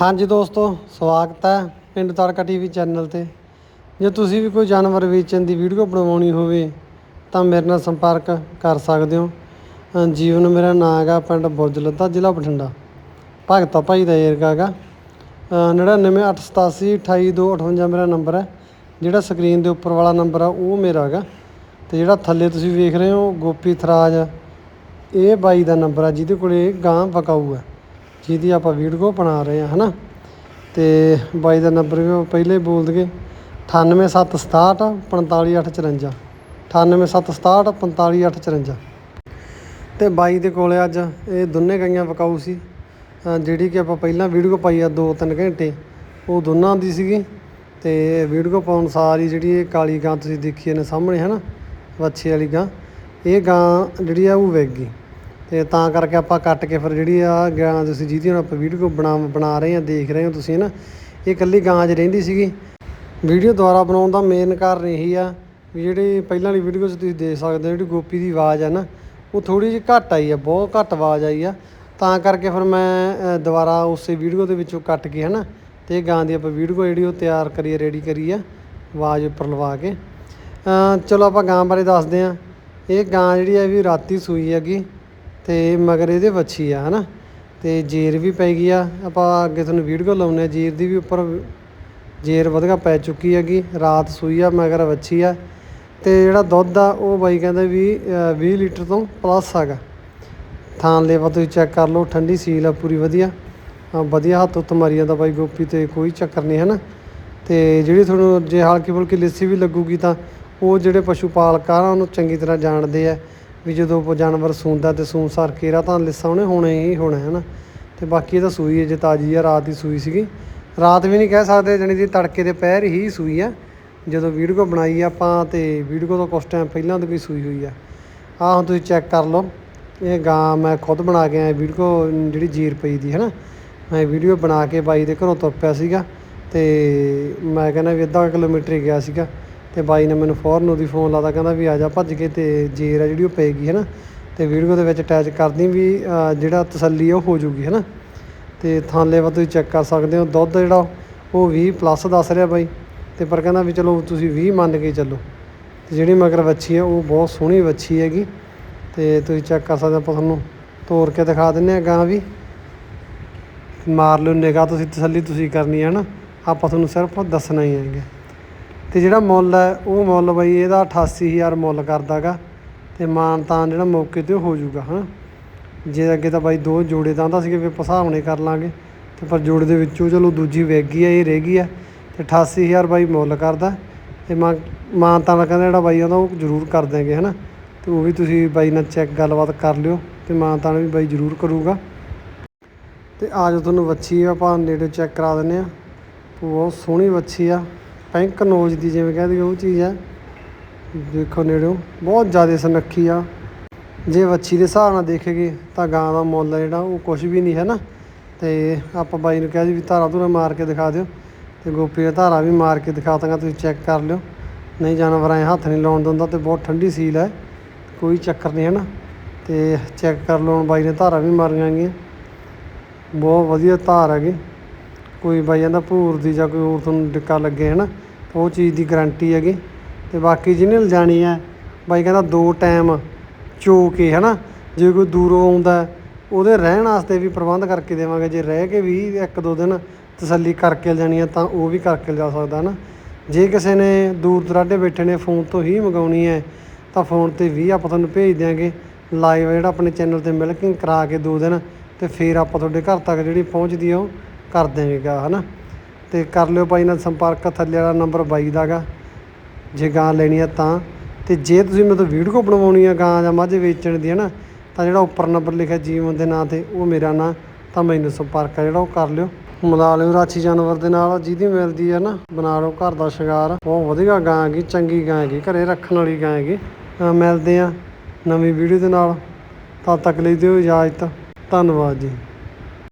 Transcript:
ਹਾਂਜੀ ਦੋਸਤੋ ਸਵਾਗਤ ਹੈ ਪਿੰਡ ਤੜਕਾ ਟੀਵੀ ਚੈਨਲ ਤੇ। ਜੇ ਤੁਸੀਂ ਵੀ ਕੋਈ ਜਾਨਵਰ ਵੇਚਣ ਦੀ ਵੀਡੀਓ ਬਣਵਾਉਣੀ ਹੋਵੇ ਤਾਂ ਮੇਰੇ ਨਾਲ ਸੰਪਰਕ ਕਰ ਸਕਦੇ ਹੋ। ਜੀਵਨ ਮੇਰਾ ਨਾਮ ਹੈਗਾ ਪਿੰਡ ਬੁਰਜਲਤਾ ਜ਼ਿਲ੍ਹਾ ਬਠਿੰਡਾ। ਭਗਤਾ ਭਾਈ ਦਾ ਏਰਗਾ ਹੈਗਾ। ਅ, 9988828258 ਮੇਰਾ ਨੰਬਰ ਹੈ। ਜਿਹੜਾ ਸਕਰੀਨ ਦੇ ਉੱਪਰ ਵਾਲਾ ਨੰਬਰ ਆ ਉਹ ਮੇਰਾ ਹੈਗਾ। ਤੇ ਜਿਹੜਾ ਥੱਲੇ ਤੁਸੀਂ ਵੇਖ ਰਹੇ ਹੋ ਗੋਪੀ ਥਰਾਜ ਇਹ ਬਾਈ ਦਾ ਨੰਬਰ ਆ ਜਿਹਦੇ ਕੋਲੇ ਗਾਂ ਵਕਾਊ ਹੈ। ਜਿਹਦੀ ਆਪਾਂ ਵੀਡੀਓ ਬਣਾ ਰਹੇ ਹਾਂ, ਹਨਾ? ਤੇ ਬਾਈ ਦਾ ਨੰਬਰ ਵੀ ਉਹ ਪਹਿਲੇ ਹੀ ਬੋਲ ਦਗੇ। 98767 45854 98767 45854 ਤੇ ਬਾਈ ਦੇ ਕੋਲੇ ਅੱਜ ਇਹ ਦੋਨੇ ਗਾਈਆਂ ਵਕਾਊ ਸੀ। ਜਿਹੜੀ ਕਿ ਆਪਾਂ ਪਹਿਲਾਂ ਵੀਡੀਓ ਪਾਈ ਆ 2-3 ਘੰਟੇ, ਉਹ ਦੋਨਾਂ ਦੀ ਸੀਗੀ। ਤੇ ਵੀਡੀਓ ਪਾਉਣ ਸਾਰੀ ਜਿਹੜੀ ਇਹ ਕਾਲੀ ਗਾਂ ਤੁਸੀਂ ਦੇਖੀ ਨੇ ਸਾਹਮਣੇ ਹੈ ਨਾ ਵੱਛੇ ਵਾਲੀ ਗਾਂ। ਇਹ ਗਾਂ ਜਿਹੜੀ ਆ ਉਹ ਵਿਕ ਗਈ। ਤੇ ਤਾਂ ਕਰਕੇ ਆਪਾਂ ਕੱਟ ਕੇ ਫਿਰ ਜਿਹੜੀ ਆ ਗਾਂ ਤੁਸੀਂ ਜਿਹਦੀ ਹੁਣ ਆਪਾਂ ਵੀਡੀਓ ਬਣਾ ਬਣਾ ਰਹੇ ਆ ਦੇਖ ਰਹੇ ਹੋ ਤੁਸੀਂ ਨਾ ਇਹ ਇਕੱਲੀ ਗਾਂ 'ਚ ਰਹਿੰਦੀ ਸੀਗੀ। ਵੀਡੀਓ ਦੁਆਰਾ ਬਣਾਉਣ ਦਾ ਮੇਨ ਕਾਰਨ ਇਹੀ ਆ ਵੀ ਜਿਹੜੀ ਪਹਿਲਾਂ ਵਾਲੀ ਵੀਡੀਓ 'ਚ ਤੁਸੀਂ ਦੇਖ ਸਕਦੇ ਹੋ, ਜਿਹੜੀ ਗੋਪੀ ਦੀ ਆਵਾਜ਼ ਆ ਨਾ, ਉਹ ਥੋੜੀ ਜਿਹੀ ਘੱਟ ਆਈ ਆ, ਬਹੁਤ ਘੱਟ ਆਵਾਜ਼ ਆਈ ਆ। ਤਾਂ ਕਰਕੇ ਫਿਰ ਮੈਂ ਦੁਬਾਰਾ ਉਸੇ ਵੀਡੀਓ ਦੇ ਵਿੱਚੋਂ ਕੱਟ ਕੇ ਹਨਾ, ਤੇ ਇਹ ਗਾਂ ਦੀ ਆਪਾਂ ਵੀਡੀਓ ਜਿਹੜੀ ਉਹ ਤਿਆਰ ਕਰੀ ਰੈਡੀ ਕਰੀ ਆ, ਆਵਾਜ਼ ਉੱਪਰ ਲਵਾ ਕੇ। ਚਲੋ ਆਪਾਂ ਗਾਂ ਬਾਰੇ ਦੱਸਦੇ ਆ ਇਹ ਗਾਂ ਜਿਹੜੀ ਆ ਵੀ ਰਾਤੀ ਸੂਈ ਹੈਗੀ। ਅਤੇ ਮਗਰ ਇਹਦੇ ਵੱਛੀ ਆ ਹੈ ਨਾ ਅਤੇ ਜੇਰ ਵੀ ਪੈ ਗਈ ਆ। ਆਪਾਂ ਅੱਗੇ ਤੁਹਾਨੂੰ ਵੀਡੀਓ ਲਾਉਂਦੇ ਹਾਂ ਜੇਰ ਦੀ ਵੀ ਉੱਪਰ ਜੇਰ ਵਧਗਾ ਪੈ ਚੁੱਕੀ ਹੈਗੀ। ਰਾਤ ਸੂਈ ਆ ਮਗਰ ਵੱਛੀ ਆ। ਅਤੇ ਜਿਹੜਾ ਦੁੱਧ ਆ ਉਹ ਬਾਈ ਕਹਿੰਦਾ ਵੀ ਅ, 20 ਲੀਟਰ ਤੋਂ ਪਲੱਸ ਹੈਗਾ। ਥਾਂ ਲੇਵਾ ਤੁਸੀਂ ਚੈੱਕ ਕਰ ਲਓ ਠੰਡੀ ਸੀਲ ਆ ਪੂਰੀ ਵਧੀਆ। ਵਧੀਆ ਹੱਥ ਉੱਤ ਮਾਰੀ ਜਾਂਦਾ ਬਾਈ ਗੋਪੀ ਤੇ ਕੋਈ ਚੱਕਰ ਨਹੀਂ ਹੈ ਨਾ ਤੇ ਜਿਹੜੀ ਤੁਹਾਨੂੰ ਜੇ ਹਲਕੀ ਫੁਲਕੀ ਲੱਸੀ ਵੀ ਲੱਗੂਗੀ ਤਾਂ ਉਹ ਜਿਹੜੇ ਪਸ਼ੂ ਪਾਲਕ ਆ ਨਾ ਉਹਨੂੰ ਚੰਗੀ ਤਰ੍ਹਾਂ ਜਾਣਦੇ ਆ। ਵੀ ਜਦੋਂ ਉਹ ਜਾਨਵਰ ਸੂੰਦਾ ਅਤੇ ਸੂਨ ਸਰ ਕੇਰਾ ਤਾਂ ਲਿੱਸਾ ਉਹਨੇ ਹੋਣਾ ਹੀ ਹੋਣਾ, ਹੈ ਨਾ? ਅਤੇ ਬਾਕੀ ਇਹ ਤਾਂ ਸੂਈ ਅਜੇ ਤਾਜੀ ਆ, ਰਾਤ ਦੀ ਸੂਈ ਸੀਗੀ। ਰਾਤ ਵੀ ਨਹੀਂ ਕਹਿ ਸਕਦੇ ਜਣੀ ਦੀ ਤੜਕੇ ਦੇ ਪਹਿਰ ਹੀ ਸੂਈ ਆ। ਜਦੋਂ ਵੀਡੀਓ ਬਣਾਈ ਆਪਾਂ ਤੇ ਵੀਡੀਓ ਤੋਂ ਕੁਝ ਟਾਈਮ ਪਹਿਲਾਂ ਤੋਂ ਵੀ ਸੂਈ ਹੋਈ ਆ। ਆਹ ਹੁਣ ਤੁਸੀਂ ਚੈੱਕ ਕਰ ਲਓ। ਇਹ ਗਾਂ ਮੈਂ ਖੁਦ ਬਣਾ ਕੇ ਆਇਆ ਵੀਡੀਓ, ਜਿਹੜੀ ਜੀਰ ਪਈ ਦੀ, ਹੈ ਨਾ? ਮੈਂ ਵੀਡੀਓ ਬਣਾ ਕੇ ਬਾਈ ਦੇ ਘਰੋਂ ਤੁਰ ਪਿਆ ਸੀਗਾ ਤੇ ਮੈਂ ਕਹਿੰਦਾ ਵੀ ਅੱਧਾ ਕਿਲੋਮੀਟਰ ਹੀ ਗਿਆ ਸੀਗਾ। ਅਤੇ ਬਾਈ ਨੇ ਮੈਨੂੰ ਫੌਰਨ ਉਹਦੀ ਫੋਨ ਲਾਦਾ ਕਹਿੰਦਾ ਵੀ ਆ ਜਾ ਭੱਜ ਕੇ ਅਤੇ ਜ਼ੇਰ ਆ ਜਿਹੜੀ ਉਹ ਪਏਗੀ ਹੈ ਨਾ ਅਤੇ ਵੀਡੀਓ ਦੇ ਵਿੱਚ ਅਟੈਚ ਕਰਦੀ ਵੀ ਜਿਹੜਾ ਤਸੱਲੀ ਆ ਉਹ ਹੋ ਜੂਗੀ ਹੈ ਨਾ ਅਤੇ ਥਾਲੇ ਵਾ ਤੁਸੀਂ ਚੈੱਕ ਕਰ ਸਕਦੇ ਹੋ, ਦੁੱਧ ਜਿਹੜਾ ਉਹ ਵੀਹ ਪਲੱਸ ਦੱਸ ਰਿਹਾ ਬਾਈ। ਅਤੇ ਪਰ ਕਹਿੰਦਾ ਵੀ ਚਲੋ ਤੁਸੀਂ ਵੀਹ ਮੰਨ ਕੇ ਚੱਲੋ। ਅਤੇ ਜਿਹੜੀ ਮਗਰ ਵੱਛੀ ਹੈ ਉਹ ਬਹੁਤ ਸੋਹਣੀ ਵੱਛੀ ਹੈਗੀ। ਅਤੇ ਤੁਸੀਂ ਚੈੱਕ ਕਰ ਸਕਦੇ ਆਪਾਂ ਤੁਹਾਨੂੰ ਤੋਰ ਕੇ ਦਿਖਾ ਦਿੰਦੇ ਆ ਗਾਂ ਵੀ। ਮਾਰ ਲਿਓ ਨਿਗਾਹ, ਤੁਸੀਂ ਤਸੱਲੀ ਤੁਸੀਂ ਕਰਨੀ ਹੈ ਨਾ ਆਪਾਂ ਤੁਹਾਨੂੰ ਸਿਰਫ ਦੱਸਣਾ ਹੀ ਹੈਗਾ। ਤੇ ਜਿਹੜਾ ਮੁੱਲ ਹੈ, ਉਹ ਮੁੱਲ ਬਾਈ ਇਹਦਾ 88000 ਮੁੱਲ ਕਰਦਾਗਾ ਤੇ ਮਾਨ ਤਾਂ ਜਿਹੜਾ ਮੌਕੇ ਤੇ ਹੋ ਜਾਊਗਾ ਹਾਂ ਜੇ ਅੱਗੇ ਤਾਂ ਬਾਈ ਦੋ ਜੋੜੇ ਤਾਂ ਆਂਦਾ ਸੀ ਕਿ ਵੀ ਆਪਾਂ ਕਰ ਲਾਂਗੇ। ਤੇ ਪਰ ਜੋੜੇ ਦੇ ਵਿੱਚੋਂ ਚਲੋ ਦੂਜੀ ਵਿਕ ਗਈ ਆ ਇਹ ਰਹਿ ਗਈ ਆ ਤੇ 88000 ਬਾਈ ਮੁੱਲ ਕਰਦਾ। ਤੇ ਮਾਂ ਮਾਨ ਤਾਂ ਕਹਿੰਦਾ ਜਿਹੜਾ ਬਾਈ ਆਉਂਦਾ ਉਹ ਜ਼ਰੂਰ ਕਰ ਦਿਆਂਗੇ, ਹਨਾ? ਤੇ ਉਹ ਵੀ ਤੁਸੀਂ ਬਾਈ ਨਾਲ ਚੈੱਕ ਗੱਲਬਾਤ ਕਰ ਲਿਓ, ਤੇ ਮਾਨ ਤਾਂ ਵੀ ਬਾਈ ਜ਼ਰੂਰ ਕਰੂਗਾ। ਤੇ ਆ ਜਾਓ, ਤੁਹਾਨੂੰ ਵੱਛੀ ਆਪਾਂ ਨੇੜੇ ਚੈੱਕ ਕਰਾ ਦਿੰਨੇ ਆ ਬਹੁਤ ਸੋਹਣੀ ਵੱਛੀ ਆ। ਪੈਂਕ ਨੋਜ ਦੀ ਜਿਵੇਂ ਕਹਿੰਦੇ ਉਹ ਚੀਜ਼ ਹੈ ਦੇਖੋ ਨੇੜਿਓਂ, ਬਹੁਤ ਜ਼ਿਆਦਾ ਸੁਨੱਖੀ ਆ। ਜੇ ਵੱਛੀ ਦੇ ਹਿਸਾਬ ਨਾਲ ਦੇਖੇਗੇ ਤਾਂ ਗਾਂ ਦਾ ਮੁੱਲ ਜਿਹੜਾ, ਉਹ ਕੁਝ ਵੀ ਨਹੀਂ ਹੈ ਨਾ। ਤੇ ਆਪਾਂ ਬਾਈ ਨੂੰ ਕਿਹਾ ਜੀ ਵੀ ਧਾਰਾ ਧੂਰਾ ਮਾਰ ਕੇ ਦਿਖਾ ਦਿਓ। ਤੇ ਗੋਪੀ ਦਾ ਧਾਰਾ ਵੀ ਮਾਰ ਕੇ ਦਿਖਾ ਦਾਂਗਾ ਤੁਸੀਂ ਚੈੱਕ ਕਰ ਲਿਓ। ਨਹੀਂ ਜਾਨਵਰ ਐ ਹੱਥ ਨਹੀਂ ਲਾਉਣ ਦਿੰਦਾ ਤੇ ਬਹੁਤ ਠੰਡੀ ਸੀਲ ਹੈ। ਕੋਈ ਚੱਕਰ ਨਹੀਂ ਹੈ ਨਾ। ਤੇ ਚੈੱਕ ਕਰ ਲਓ ਹੁਣ ਬਾਈ ਨੇ ਧਾਰਾ ਵੀ ਮਾਰੀਆਂ ਗਈਆਂ ਬਹੁਤ ਵਧੀਆ ਧਾਰ ਹੈਗੀ। ਕੋਈ ਬਾਈ ਕਹਿੰਦਾ ਭੂਰ ਦੀ ਜਾਂ ਕੋਈ ਹੋਰ ਤੁਹਾਨੂੰ ਡਿੱਕਾ ਲੱਗੇ ਹੈ ਨਾ ਉਹ ਚੀਜ਼ ਦੀ ਗਰੰਟੀ ਹੈਗੀ। ਅਤੇ ਬਾਕੀ ਜਿਹਨੇ ਲਿਜਾਣੀ ਹੈ, ਬਾਈ ਕਹਿੰਦਾ ਦੋ ਟਾਈਮ ਚੋ ਕੇ ਹੈ ਨਾ ਜੇ ਕੋਈ ਦੂਰੋਂ ਆਉਂਦਾ ਉਹਦੇ ਰਹਿਣ ਵਾਸਤੇ ਵੀ ਪ੍ਰਬੰਧ ਕਰਕੇ ਦੇਵਾਂਗੇ। ਜੇ ਰਹਿ ਕੇ ਵੀ ਇੱਕ ਦੋ ਦਿਨ ਤਸੱਲੀ ਕਰਕੇ ਲਿਜਾਣੀ ਹੈ, ਤਾਂ ਉਹ ਵੀ ਕਰਕੇ ਲਿਜਾ ਸਕਦਾ ਹੈ ਨਾ ਜੇ ਕਿਸੇ ਨੇ ਦੂਰ ਦਰਾਡੇ ਬੈਠੇ ਨੇ, ਫੋਨ ਤੋਂ ਹੀ ਮੰਗਾਉਣੀ ਹੈ, ਤਾਂ ਫੋਨ ਤੇ ਵੀ ਆਪਾਂ ਤੁਹਾਨੂੰ ਭੇਜ ਦਿਆਂਗੇ। ਲਾਈਵ ਜਿਹੜਾ ਆਪਣੇ ਚੈਨਲ ਤੇ ਮਿਲਕਿੰਗ ਕਰਾ ਕੇ ਦੋ ਦਿਨ, ਤੇ ਫਿਰ ਆਪਾਂ ਤੁਹਾਡੇ ਘਰ ਤੱਕ ਜਿਹੜੀ ਪਹੁੰਚਦੀ ਆ ਉਹ ਕਰ ਦੇਵਾਂਗਾ ਹਨਾ? ਤੇ ਕਰ ਲਿਓ ਬਾਈ ਨਾਲ ਸੰਪਰਕ, ਥੱਲੇ ਵਾਲਾ ਨੰਬਰ ਬਾਈ ਦਾਗਾ ਜੇ ਗਾਂ ਲੈਣੀ ਆ ਤਾਂ। ਤੇ ਜੇ ਤੁਸੀਂ ਮੇਰੇ ਤੋਂ ਵੀਡੀਓ ਬਣਵਾਉਣੀ ਆ ਗਾਂ ਜਾਂ ਮੱਝ ਵੇਚਣ ਦੀ ਹੈ ਨਾ ਤਾਂ ਜਿਹੜਾ ਉੱਪਰ ਨੰਬਰ ਲਿਖਿਆ ਜੀਵਨ ਦੇ ਨਾਂ ਤੇ, ਉਹ ਮੇਰਾ ਨਾਂ, ਤਾਂ ਮੈਨੂੰ ਸੰਪਰਕ ਆ ਜਿਹੜਾ, ਉਹ ਕਰ ਲਿਓ। ਮਿਲਾ ਲਿਓ ਰਾਛੀ ਜਾਨਵਰ ਦੇ ਨਾਲ, ਜਿਹਦੀ ਮਿਲਦੀ ਹੈ ਨਾ, ਬਣਾ ਲਓ ਘਰ ਦਾ ਸ਼ਿੰਗਾਰ। ਬਹੁਤ ਵਧੀਆ ਗਾਂ ਹੈਗੀ, ਚੰਗੀ ਗਾਂ ਹੈਗੀ, ਘਰੇ ਰੱਖਣ ਵਾਲੀ ਗਾਂ ਹੈਗੀ। ਮਿਲਦੇ ਆ ਨਵੀਂ ਵੀਡੀਓ ਦੇ ਨਾਲ। ਤਦ ਤੱਕ ਲਈ ਦਿਓ ਇਜਾਜ਼ਤ। ਧੰਨਵਾਦ ਜੀ।